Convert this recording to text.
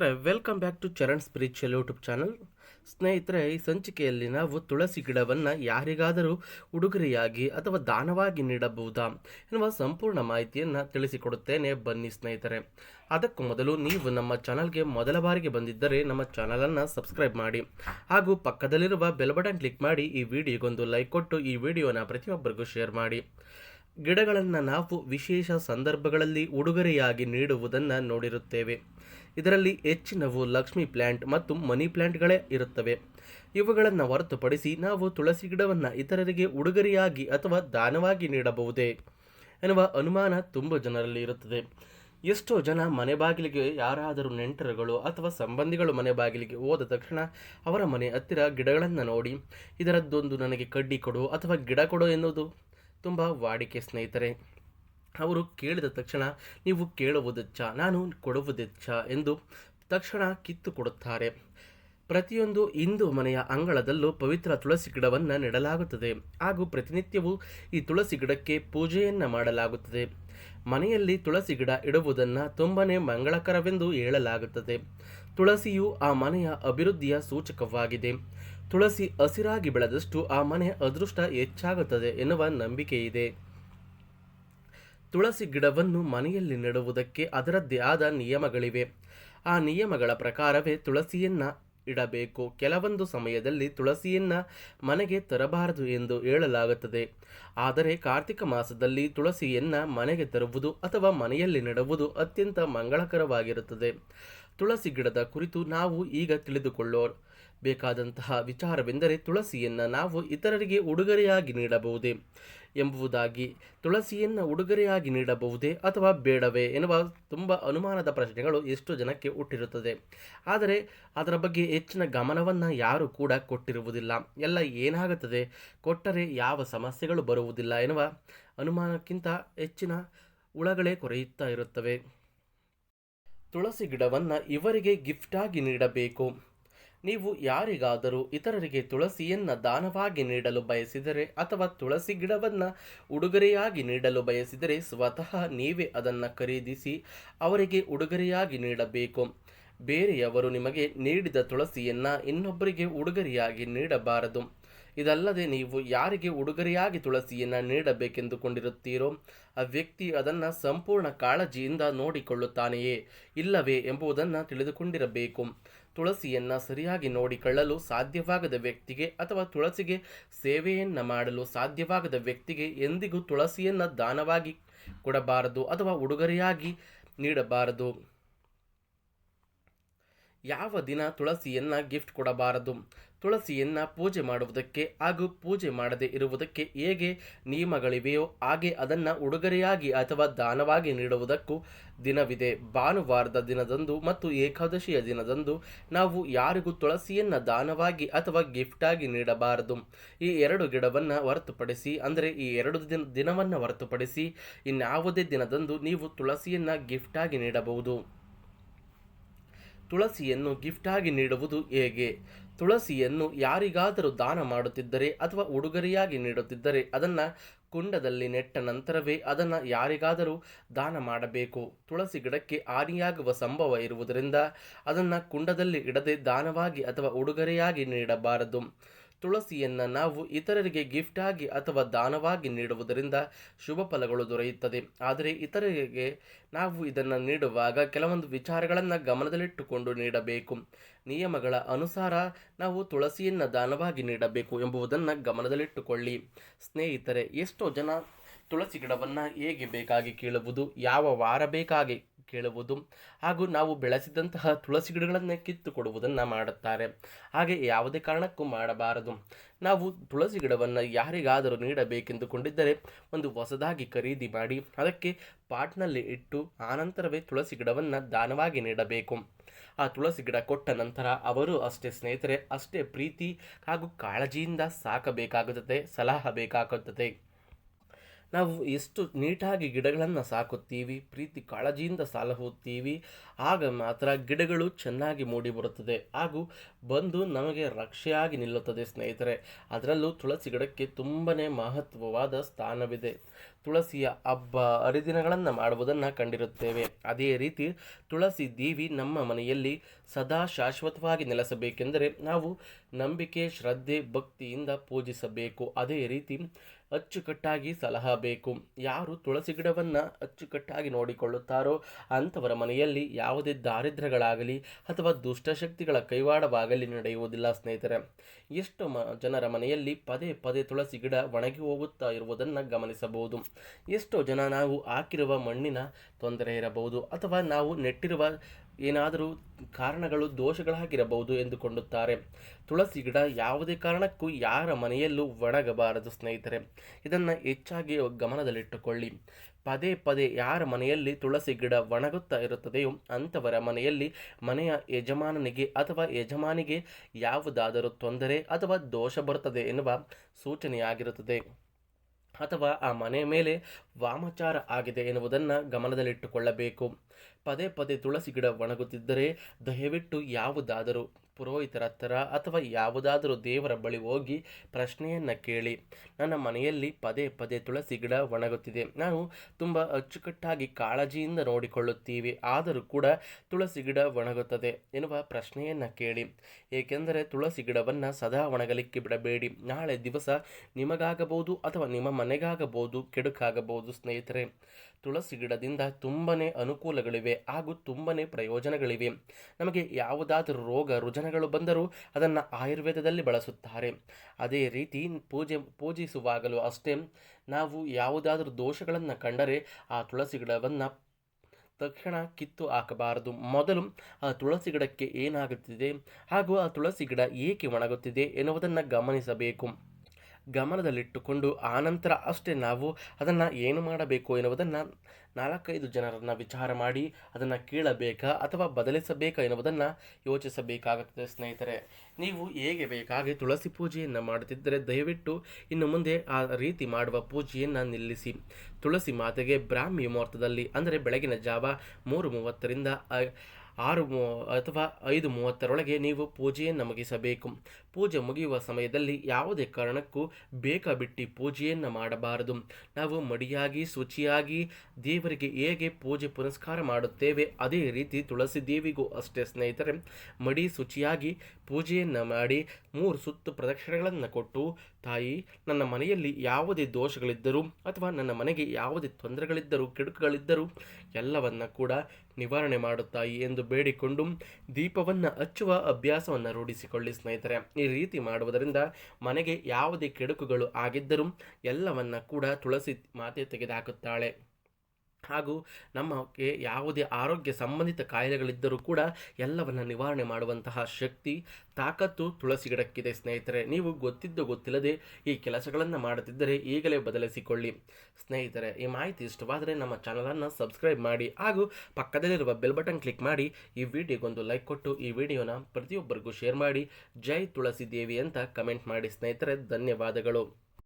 ಸ್ನೇಹಿತರೆ welcome back to Charan spiritual YouTube channel ಸ್ನೇಹಿತರೆ, ಈ ಸಂಚಿಕೆಯಲ್ಲಿ ನಾವು ತುಳಸಿ ಗಿಡವನ್ನು ಯಾರಿಗಾದರೂ ಉಡುಗೊರೆಯಾಗಿ ಅಥವಾ ದಾನವಾಗಿ ನೀಡಬಹುದಾ ಎನ್ನುವ ಸಂಪೂರ್ಣ ಮಾಹಿತಿಯನ್ನು ತಿಳಿಸಿಕೊಡುತ್ತೇನೆ. ಬನ್ನಿ ಸ್ನೇಹಿತರೆ, ಅದಕ್ಕೂ ಮೊದಲು ನೀವು ನಮ್ಮ ಚಾನಲ್ಗೆ ಮೊದಲ ಬಾರಿಗೆ ಬಂದಿದ್ದರೆ ನಮ್ಮ ಚಾನಲನ್ನು ಸಬ್ಸ್ಕ್ರೈಬ್ ಮಾಡಿ. ಹಾಗೂ ಪಕ್ಕದಲ್ಲಿರುವ ಬೆಲ್ ಬಟನ್ ಕ್ಲಿಕ್ ಮಾಡಿ, ಈ ವಿಡಿಯೋಗೊಂದು ಲೈಕ್ ಕೊಟ್ಟು, ಈ ವಿಡಿಯೋನ ಪ್ರತಿಯೊಬ್ಬರಿಗೂ ಶೇರ್ ಮಾಡಿ. ಗಿಡಗಳನ್ನು ನಾವು ವಿಶೇಷ ಸಂದರ್ಭಗಳಲ್ಲಿ ಉಡುಗೊರೆಯಾಗಿ ನೀಡುವುದನ್ನು ನೋಡಿರುತ್ತೇವೆ. ಇದರಲ್ಲಿ ಹೆಚ್ಚಿನವು ಲಕ್ಷ್ಮಿ ಪ್ಲ್ಯಾಂಟ್ ಮತ್ತು ಮನಿ ಪ್ಲ್ಯಾಂಟ್ಗಳೇ ಇರುತ್ತವೆ. ಇವುಗಳನ್ನು ಹೊರತುಪಡಿಸಿ ನಾವು ತುಳಸಿ ಗಿಡವನ್ನು ಇತರರಿಗೆ ಉಡುಗೊರೆಯಾಗಿ ಅಥವಾ ದಾನವಾಗಿ ನೀಡಬಹುದೇ ಎನ್ನುವ ಅನುಮಾನ ತುಂಬ ಜನರಲ್ಲಿ ಇರುತ್ತದೆ. ಎಷ್ಟೋ ಜನ ಮನೆ ಬಾಗಿಲಿಗೆ ಯಾರಾದರೂ ನೆಂಟರುಗಳು ಅಥವಾ ಸಂಬಂಧಿಗಳು ಮನೆ ಬಾಗಿಲಿಗೆ ಹೋದ ತಕ್ಷಣ ಅವರ ಮನೆ ಹತ್ತಿರ ಗಿಡಗಳನ್ನು ನೋಡಿ, ಇದರದ್ದೊಂದು ನನಗೆ ಕಡ್ಡಿ ಕೊಡು ಅಥವಾ ಗಿಡ ಕೊಡು ಎನ್ನುವುದು ತುಂಬ ವಾಡಿಕೆ ಸ್ನೇಹಿತರೆ. ಅವರು ಕೇಳಿದ ತಕ್ಷಣ, ನೀವು ಕೇಳುವುದೆಚ್ಚ, ನಾನು ಕೊಡುವುದೆಚ್ಚ ಎಂದು ತಕ್ಷಣ ಕಿತ್ತು ಕೊಡುತ್ತಾರೆ. ಪ್ರತಿಯೊಂದು ಹಿಂದೂ ಮನೆಯ ಅಂಗಳದಲ್ಲೂ ಪವಿತ್ರ ತುಳಸಿ ಗಿಡವನ್ನು ನೆಡಲಾಗುತ್ತದೆ. ಹಾಗೂ ಪ್ರತಿನಿತ್ಯವೂ ಈ ತುಳಸಿ ಗಿಡಕ್ಕೆ ಪೂಜೆಯನ್ನು ಮಾಡಲಾಗುತ್ತದೆ. ಮನೆಯಲ್ಲಿ ತುಳಸಿ ಗಿಡ ಇಡುವುದನ್ನು ತುಂಬನೇ ಮಂಗಳಕರವೆಂದು ಹೇಳಲಾಗುತ್ತದೆ. ತುಳಸಿಯು ಆ ಮನೆಯ ಅಭಿವೃದ್ಧಿಯ ಸೂಚಕವಾಗಿದೆ. ತುಳಸಿ ಹಸಿರಾಗಿ ಬೆಳೆದಷ್ಟು ಆ ಮನೆ ಅದೃಷ್ಟ ಹೆಚ್ಚಾಗುತ್ತದೆ ಎನ್ನುವ ನಂಬಿಕೆ ಇದೆ ತುಳಸಿ ಗಿಡವನ್ನು ಮನೆಯಲ್ಲಿ ನೆಡುವುದಕ್ಕೆ ಅದರದ್ದೇ ಆದ ನಿಯಮಗಳಿವೆ. ಆ ನಿಯಮಗಳ ಪ್ರಕಾರವೇ ತುಳಸಿಯನ್ನು ಇಡಬೇಕು. ಕೆಲವೊಂದು ಸಮಯದಲ್ಲಿ ತುಳಸಿಯನ್ನು ಮನೆಗೆ ತರಬಾರದು ಎಂದು ಹೇಳಲಾಗುತ್ತದೆ. ಆದರೆ ಕಾರ್ತಿಕ ಮಾಸದಲ್ಲಿ ತುಳಸಿಯನ್ನು ಮನೆಗೆ ತರುವುದು ಅಥವಾ ಮನೆಯಲ್ಲಿ ನೆಡುವುದು ಅತ್ಯಂತ ಮಂಗಳಕರವಾಗಿರುತ್ತದೆ. ತುಳಸಿ ಗಿಡದ ಕುರಿತು ನಾವು ಈಗ ತಿಳಿದುಕೊಳ್ಳೋ ಬೇಕಾದಂತಹ ವಿಚಾರವೆಂದರೆ ತುಳಸಿಯನ್ನು ನಾವು ಇತರರಿಗೆ ಉಡುಗೊರೆಯಾಗಿ ನೀಡಬಹುದೇ ಎಂಬುದಾಗಿ ತುಳಸಿಯನ್ನು ಉಡುಗೊರೆಯಾಗಿ ನೀಡಬಹುದೇ ಅಥವಾ ಬೇಡವೇ ಎನ್ನುವ ತುಂಬ ಅನುಮಾನದ ಪ್ರಶ್ನೆಗಳು ಎಷ್ಟು ಜನಕ್ಕೆ ಹುಟ್ಟಿರುತ್ತದೆ. ಆದರೆ ಅದರ ಬಗ್ಗೆ ಹೆಚ್ಚಿನ ಗಮನವನ್ನು ಯಾರು ಕೂಡ ಕೊಟ್ಟಿರುವುದಿಲ್ಲ. ಎಲ್ಲ ಏನಾಗುತ್ತದೆ? ಕೊಟ್ಟರೆ ಯಾವ ಸಮಸ್ಯೆಗಳು ಬರುವುದಿಲ್ಲ ಎನ್ನುವ ಅನುಮಾನಕ್ಕಿಂತ ಹೆಚ್ಚಿನ ಹುಳಗಳೇ ಕೊರೆಯುತ್ತಾ ಇರುತ್ತವೆ. ತುಳಸಿ ಗಿಡವನ್ನು ಇವರಿಗೆ ಗಿಫ್ಟಾಗಿ ನೀಡಬೇಕು. ನೀವು ಯಾರಿಗಾದರೂ ಇತರರಿಗೆ ತುಳಸಿಯನ್ನು ದಾನವಾಗಿ ನೀಡಲು ಬಯಸಿದರೆ ಅಥವಾ ತುಳಸಿ ಗಿಡವನ್ನು ಉಡುಗೊರೆಯಾಗಿ ನೀಡಲು ಬಯಸಿದರೆ ಸ್ವತಃ ನೀವೇ ಅದನ್ನು ಖರೀದಿಸಿ ಅವರಿಗೆ ಉಡುಗೊರೆಯಾಗಿ ನೀಡಬೇಕು. ಬೇರೆಯವರು ನಿಮಗೆ ನೀಡಿದ ತುಳಸಿಯನ್ನು ಇನ್ನೊಬ್ಬರಿಗೆ ಉಡುಗೊರೆಯಾಗಿ ನೀಡಬಾರದು. ಇದಲ್ಲದೆ ನೀವು ಯಾರಿಗೆ ಉಡುಗೊರೆಯಾಗಿ ತುಳಸಿಯನ್ನು ನೀಡಬೇಕೆಂದುಕೊಂಡಿರುತ್ತೀರೋ, ಆ ವ್ಯಕ್ತಿ ಅದನ್ನು ಸಂಪೂರ್ಣ ಕಾಳಜಿಯಿಂದ ನೋಡಿಕೊಳ್ಳುತ್ತಾನೆಯೇ ಇಲ್ಲವೇ ಎಂಬುದನ್ನು ತಿಳಿದುಕೊಂಡಿರಬೇಕು. ತುಳಸಿಯನ್ನು ಸರಿಯಾಗಿ ನೋಡಿಕೊಳ್ಳಲು ಸಾಧ್ಯವಾಗದ ವ್ಯಕ್ತಿಗೆ ಅಥವಾ ತುಳಸಿಗೆ ಸೇವೆಯನ್ನು ಮಾಡಲು ಸಾಧ್ಯವಾಗದ ವ್ಯಕ್ತಿಗೆ ಎಂದಿಗೂ ತುಳಸಿಯನ್ನು ದಾನವಾಗಿ ಕೊಡಬಾರದು ಅಥವಾ ಉಡುಗೊರೆಯಾಗಿ ನೀಡಬಾರದು. ಯಾವ ದಿನ ತುಳಸಿಯನ್ನು ಗಿಫ್ಟ್ ಕೊಡಬಾರದು? ತುಳಸಿಯನ್ನು ಪೂಜೆ ಮಾಡುವುದಕ್ಕೆ ಹಾಗೂ ಪೂಜೆ ಮಾಡದೆ ಇರುವುದಕ್ಕೆ ಹೇಗೆ ನಿಯಮಗಳಿವೆಯೋ ಹಾಗೆ ಅದನ್ನು ಉಡುಗೊರೆಯಾಗಿ ಅಥವಾ ದಾನವಾಗಿ ನೀಡುವುದಕ್ಕೂ ದಿನವಿದೆ. ಭಾನುವಾರದ ದಿನದಂದು ಮತ್ತು ಏಕಾದಶಿಯ ದಿನದಂದು ನಾವು ಯಾರಿಗೂ ತುಳಸಿಯನ್ನು ದಾನವಾಗಿ ಅಥವಾ ಗಿಫ್ಟಾಗಿ ನೀಡಬಾರದು. ಈ ಎರಡು ಗಿಡವನ್ನು ಹೊರತುಪಡಿಸಿ, ಅಂದರೆ ಈ ಎರಡು ದಿನ, ದಿನವನ್ನು ಹೊರತುಪಡಿಸಿ ಇನ್ಯಾವುದೇ ದಿನದಂದು ನೀವು ತುಳಸಿಯನ್ನು ಗಿಫ್ಟಾಗಿ ನೀಡಬಹುದು. ತುಳಸಿಯನ್ನು ಗಿಫ್ಟಾಗಿ ನೀಡುವುದು ಹೇಗೆ? ತುಳಸಿಯನ್ನು ಯಾರಿಗಾದರೂ ದಾನ ಮಾಡುತ್ತಿದ್ದರೆ ಅಥವಾ ಉಡುಗೊರೆಯಾಗಿ ನೀಡುತ್ತಿದ್ದರೆ ಅದನ್ನು ಕುಂಡದಲ್ಲಿ ನೆಟ್ಟ ನಂತರವೇ ಅದನ್ನು ಯಾರಿಗಾದರೂ ದಾನ ಮಾಡಬೇಕು. ತುಳಸಿ ಗಿಡಕ್ಕೆ ಹಾನಿಯಾಗುವ ಸಂಭವ ಇರುವುದರಿಂದ ಅದನ್ನು ಕುಂಡದಲ್ಲಿ ಇಡದೆ ದಾನವಾಗಿ ಅಥವಾ ಉಡುಗೊರೆಯಾಗಿ ನೀಡಬಾರದು. ತುಳಸಿಯನ್ನು ನಾವು ಇತರರಿಗೆ ಗಿಫ್ಟಾಗಿ ಅಥವಾ ದಾನವಾಗಿ ನೀಡುವುದರಿಂದ ಶುಭ ಫಲಗಳು ದೊರೆಯುತ್ತದೆ. ಆದರೆ ಇತರರಿಗೆ ನಾವು ಇದನ್ನು ನೀಡುವಾಗ ಕೆಲವೊಂದು ವಿಚಾರಗಳನ್ನು ಗಮನದಲ್ಲಿಟ್ಟುಕೊಂಡು ನೀಡಬೇಕು. ನಿಯಮಗಳ ಅನುಸಾರ ನಾವು ತುಳಸಿಯನ್ನು ದಾನವಾಗಿ ನೀಡಬೇಕು ಎಂಬುದನ್ನು ಗಮನದಲ್ಲಿಟ್ಟುಕೊಳ್ಳಿ. ಸ್ನೇಹಿತರೆ, ಎಷ್ಟೋ ಜನ ತುಳಸಿ ಗಿಡವನ್ನು ಹೇಗೆ ಬೇಕಾಗಿ ಕೇಳುವುದು, ಯಾವ ವಾರ ಬೇಕಾಗಿ ಕೇಳುವುದು ಹಾಗೂ ನಾವು ಬೆಳೆಸಿದಂತಹ ತುಳಸಿ ಗಿಡಗಳನ್ನು ಕಿತ್ತು ಕೊಡುವುದನ್ನು ಮಾಡುತ್ತಾರೆ. ಹಾಗೆ ಯಾವುದೇ ಕಾರಣಕ್ಕೂ ಮಾಡಬಾರದು. ನಾವು ತುಳಸಿ ಗಿಡವನ್ನು ಯಾರಿಗಾದರೂ ನೀಡಬೇಕೆಂದುಕೊಂಡಿದ್ದರೆ ಒಂದು ಹೊಸದಾಗಿ ಖರೀದಿ ಮಾಡಿ, ಅದಕ್ಕೆ ಪಾಟ್ನಲ್ಲಿ ಇಟ್ಟು ಆನಂತರವೇ ತುಳಸಿ ಗಿಡವನ್ನು ದಾನವಾಗಿ ನೀಡಬೇಕು. ಆ ತುಳಸಿ ಗಿಡ ಕೊಟ್ಟ ನಂತರ ಅವರು ಅಷ್ಟೇ ಸ್ನೇಹಿತರೆ, ಅಷ್ಟೇ ಪ್ರೀತಿ ಹಾಗೂ ಕಾಳಜಿಯಿಂದ ಸಾಕಬೇಕಾಗುತ್ತದೆ, ಸಲಹ ಬೇಕಾಗುತ್ತದೆ. ನಾವು ಎಷ್ಟು ನೀಟಾಗಿ ಗಿಡಗಳನ್ನು ಸಾಕುತ್ತೀವಿ, ಪ್ರೀತಿ ಕಾಳಜಿಯಿಂದ ಸಲಹುತ್ತೀವಿ ಆಗ ಮಾತ್ರ ಗಿಡಗಳು ಚೆನ್ನಾಗಿ ಮೂಡಿ ಬರುತ್ತದೆ. ಹಾಗೂ ಬಂದು ನಮಗೆ ರಕ್ಷೆಯಾಗಿ ನಿಲ್ಲುತ್ತದೆ ಸ್ನೇಹಿತರೆ. ಅದರಲ್ಲೂ ತುಳಸಿ ಗಿಡಕ್ಕೆ ತುಂಬನೇ ಮಹತ್ವವಾದ ಸ್ಥಾನವಿದೆ. ತುಳಸಿಯ ಹಬ್ಬ ಹರಿದಿನಗಳನ್ನು ಮಾಡುವುದನ್ನು ಕಂಡಿರುತ್ತೇವೆ. ಅದೇ ರೀತಿ ತುಳಸಿ ದೇವಿ ನಮ್ಮ ಮನೆಯಲ್ಲಿ ಸದಾ ಶಾಶ್ವತವಾಗಿ ನೆಲೆಸಬೇಕೆಂದರೆ ನಾವು ನಂಬಿಕೆ, ಶ್ರದ್ಧೆ, ಭಕ್ತಿಯಿಂದ ಪೂಜಿಸಬೇಕು. ಅದೇ ರೀತಿ ಅಚ್ಚುಕಟ್ಟಾಗಿ ಸಲಹಬೇಕು ಯಾರು ತುಳಸಿ ಗಿಡವನ್ನು ಅಚ್ಚುಕಟ್ಟಾಗಿ ನೋಡಿಕೊಳ್ಳುತ್ತಾರೋ ಅಂಥವರ ಮನೆಯಲ್ಲಿ ಯಾವುದೇ ದಾರಿದ್ರ್ಯಗಳಾಗಲಿ ಅಥವಾ ದುಷ್ಟಶಕ್ತಿಗಳ ಕೈವಾಡವಾಗಲಿ ನಡೆಯುವುದಿಲ್ಲ ಸ್ನೇಹಿತರೆ. ಎಷ್ಟು ಮ ಜನರ ಮನೆಯಲ್ಲಿ ಪದೇ ಪದೇ ತುಳಸಿ ಗಿಡ ಒಣಗಿ ಹೋಗುತ್ತಾ ಇರುವುದನ್ನು ಗಮನಿಸಬಹುದು. ಎಷ್ಟೋ ಜನ ನಾವು ಹಾಕಿರುವ ಮಣ್ಣಿನ ತೊಂದರೆ ಇರಬಹುದು ಅಥವಾ ನಾವು ನೆಟ್ಟಿರುವ ಏನಾದರೂ ಕಾರಣಗಳು, ದೋಷಗಳಾಗಿರಬಹುದು ಎಂದುಕೊಂಡುತ್ತಾರೆ ತುಳಸಿ ಗಿಡ ಯಾವುದೇ ಕಾರಣಕ್ಕೂ ಯಾರ ಮನೆಯಲ್ಲೂ ಒಣಗಬಾರದು ಸ್ನೇಹಿತರೆ. ಇದನ್ನು ಹೆಚ್ಚಾಗಿ ಗಮನದಲ್ಲಿಟ್ಟುಕೊಳ್ಳಿ. ಪದೇ ಪದೇ ಯಾರ ಮನೆಯಲ್ಲಿ ತುಳಸಿ ಗಿಡ ಒಣಗುತ್ತಾ ಇರುತ್ತದೆಯೋ ಅಂಥವರ ಮನೆಯಲ್ಲಿ ಮನೆಯ ಯಜಮಾನನಿಗೆ ಅಥವಾ ಯಜಮಾನಿಗೆ ಯಾವುದಾದರೂ ತೊಂದರೆ ಅಥವಾ ದೋಷ ಬರುತ್ತದೆ ಎನ್ನುವ ಸೂಚನೆಯಾಗಿರುತ್ತದೆ. ಅಥವಾ ಆ ಮನೆಯ ಮೇಲೆ ವಾಮಚಾರ ಆಗಿದೆ ಎನ್ನುವುದನ್ನು ಗಮನದಲ್ಲಿಟ್ಟುಕೊಳ್ಳಬೇಕು. ಪದೇ ಪದೇ ತುಳಸಿ ಗಿಡ ಒಣಗುತ್ತಿದ್ದರೆ ದಯವಿಟ್ಟು ಯಾವುದಾದರೂ ಪುರೋಹಿತರ ಹತ್ತಿರ ಅಥವಾ ಯಾವುದಾದರೂ ದೇವರ ಬಳಿ ಹೋಗಿ ಪ್ರಶ್ನೆಯನ್ನು ಕೇಳಿ. ನನ್ನ ಮನೆಯಲ್ಲಿ ಪದೇ ಪದೇ ತುಳಸಿ ಗಿಡ ಒಣಗುತ್ತಿದೆ. ನಾವು ತುಂಬ ಅಚ್ಚುಕಟ್ಟಾಗಿ ಕಾಳಜಿಯಿಂದ ನೋಡಿಕೊಳ್ಳುತ್ತೀವಿ. ಆದರೂ ಕೂಡ ತುಳಸಿ ಗಿಡ ಒಣಗುತ್ತದೆ ಎನ್ನುವ ಪ್ರಶ್ನೆಯನ್ನು ಕೇಳಿ. ಏಕೆಂದರೆ ತುಳಸಿ ಗಿಡವನ್ನು ಸದಾ ಒಣಗಲಿಕ್ಕೆ ಬಿಡಬೇಡಿ. ನಾಳೆ ದಿವಸ ನಿಮಗಾಗಬಹುದು ಅಥವಾ ನಿಮ್ಮ ಮನೆಗಾಗಬಹುದು, ಕೆಡುಕಾಗಬಹುದು ಸ್ನೇಹಿತರೆ. ತುಳಸಿ ಗಿಡದಿಂದ ತುಂಬನೇ ಅನುಕೂಲಗಳಿವೆ ಹಾಗೂ ತುಂಬನೇ ಪ್ರಯೋಜನಗಳಿವೆ. ನಮಗೆ ಯಾವುದಾದರೂ ರೋಗ ರುಜನಗಳು ಬಂದರೂ ಅದನ್ನು ಆಯುರ್ವೇದದಲ್ಲಿ ಬಳಸುತ್ತಾರೆ. ಅದೇ ರೀತಿ ಪೂಜೆ, ಪೂಜಿಸುವಾಗಲೂ ಅಷ್ಟೇ ನಾವು ಯಾವುದಾದರೂ ದೋಷಗಳನ್ನು ಕಂಡರೆ ಆ ತುಳಸಿ ಗಿಡವನ್ನು ತಕ್ಷಣ ಕಿತ್ತು ಹಾಕಬಾರದು. ಮೊದಲು ಆ ತುಳಸಿ ಗಿಡಕ್ಕೆ ಏನಾಗುತ್ತಿದೆ ಹಾಗೂ ಆ ತುಳಸಿ ಗಿಡ ಏಕೆ ಒಣಗುತ್ತಿದೆ ಎನ್ನುವುದನ್ನು ಗಮನಿಸಬೇಕು. ಗಮನದಲ್ಲಿಟ್ಟುಕೊಂಡು ಆನಂತರ ಅಷ್ಟೇ ನಾವು ಅದನ್ನು ಏನು ಮಾಡಬೇಕು ಎನ್ನುವುದನ್ನು ನಾಲ್ಕೈದು ಜನರನ್ನು ವಿಚಾರ ಮಾಡಿ ಅದನ್ನು ಕೀಳಬೇಕಾ ಅಥವಾ ಬದಲಿಸಬೇಕಾ ಎನ್ನುವುದನ್ನು ಯೋಚಿಸಬೇಕಾಗುತ್ತದೆ ಸ್ನೇಹಿತರೆ. ನೀವು ಹೇಗೆ ಬೇಕಾಗಿ ತುಳಸಿ ಪೂಜೆಯನ್ನು ಮಾಡುತ್ತಿದ್ದರೆ ದಯವಿಟ್ಟು ಇನ್ನು ಮುಂದೆ ಆ ರೀತಿ ಮಾಡುವ ಪೂಜೆಯನ್ನು ನಿಲ್ಲಿಸಿ. ತುಳಸಿ ಮಾತೆಗೆ ಬ್ರಾಹ್ಮಿ ಮುಹೂರ್ತದಲ್ಲಿ ಅಂದರೆ ಬೆಳಗಿನ ಜಾವ ಮೂರು ಮೂವತ್ತರಿಂದ ಆರು ಮೂ, ಅಥವಾ ಐದು ಮೂವತ್ತರೊಳಗೆ ನೀವು ಪೂಜೆಯನ್ನು ಮುಗಿಸಬೇಕು ಪೂಜೆ ಮುಗಿಯುವ ಸಮಯದಲ್ಲಿ ಯಾವುದೇ ಕಾರಣಕ್ಕೂ ಬೇಕಾಬಿಟ್ಟಿ ಪೂಜೆಯನ್ನು ಮಾಡಬಾರದು. ನಾವು ಮಡಿಯಾಗಿ, ಶುಚಿಯಾಗಿ ದೇವರಿಗೆ ಹೇಗೆ ಪೂಜೆ ಪುನಸ್ಕಾರ ಮಾಡುತ್ತೇವೆ, ಅದೇ ರೀತಿ ತುಳಸಿ ದೇವಿಗೂ ಅಷ್ಟೇ ಸ್ನೇಹಿತರೆ, ಮಡಿ ಶುಚಿಯಾಗಿ ಪೂಜೆಯನ್ನು ಮಾಡಿ ಮೂರು ಸುತ್ತು ಪ್ರದಕ್ಷಿಣೆಗಳನ್ನು ಕೊಟ್ಟು, ತಾಯಿ, ನನ್ನ ಮನೆಯಲ್ಲಿ ಯಾವುದೇ ದೋಷಗಳಿದ್ದರೂ, ಅಥವಾ ನನ್ನ ಮನೆಗೆ ಯಾವುದೇ ತೊಂದರೆಗಳಿದ್ದರೂ, ಕೆಡುಕುಗಳಿದ್ದರೂ, ಎಲ್ಲವನ್ನು ಕೂಡ ನಿವಾರಣೆ ಮಾಡುತ್ತಾಯಿ ಎಂದು ಬೇಡಿಕೊಂಡು ದೀಪವನ್ನು ಹಚ್ಚುವ ಅಭ್ಯಾಸವನ್ನು ರೂಢಿಸಿಕೊಳ್ಳಿ ಸ್ನೇಹಿತರೆ. ಈ ರೀತಿ ಮಾಡುವುದರಿಂದ ಮನೆಗೆ ಯಾವುದೇ ಕೆಡುಕುಗಳು ಆಗಿದ್ದರೂ ಎಲ್ಲವನ್ನ ಕೂಡ ತುಳಸಿ ಮಾತೆ ತೆಗೆದುಹಾಕುತ್ತಾಳೆ ಹಾಗೂ ನಮಗೆ ಯಾವುದೇ ಆರೋಗ್ಯ ಸಂಬಂಧಿತ ಕಾಯಿಲೆಗಳಿದ್ದರೂ ಕೂಡ ಎಲ್ಲವನ್ನು ನಿವಾರಣೆ ಮಾಡುವಂತಹ ಶಕ್ತಿ, ತಾಕತ್ತು ತುಳಸಿ ಗಿಡಕ್ಕಿದೆ ಸ್ನೇಹಿತರೆ. ನೀವು ಗೊತ್ತಿದ್ದು ಗೊತ್ತಿಲ್ಲದೆ ಈ ಕೆಲಸಗಳನ್ನು ಮಾಡುತ್ತಿದ್ದರೆ ಈಗಲೇ ಬದಲಿಸಿಕೊಳ್ಳಿ. ಸ್ನೇಹಿತರೆ, ಈ ಮಾಹಿತಿ ಇಷ್ಟವಾದರೆ ನಮ್ಮ ಚಾನಲನ್ನು ಸಬ್ಸ್ಕ್ರೈಬ್ ಮಾಡಿ ಹಾಗೂ ಪಕ್ಕದಲ್ಲಿರುವ ಬೆಲ್ ಬಟನ್ ಕ್ಲಿಕ್ ಮಾಡಿ. ಈ ವಿಡಿಯೋಗೊಂದು ಲೈಕ್ ಕೊಟ್ಟು ಈ ವಿಡಿಯೋನ ಪ್ರತಿಯೊಬ್ಬರಿಗೂ ಶೇರ್ ಮಾಡಿ. ಜೈ ತುಳಸಿ ದೇವಿ ಅಂತ ಕಮೆಂಟ್ ಮಾಡಿ ಸ್ನೇಹಿತರೆ. ಧನ್ಯವಾದಗಳು.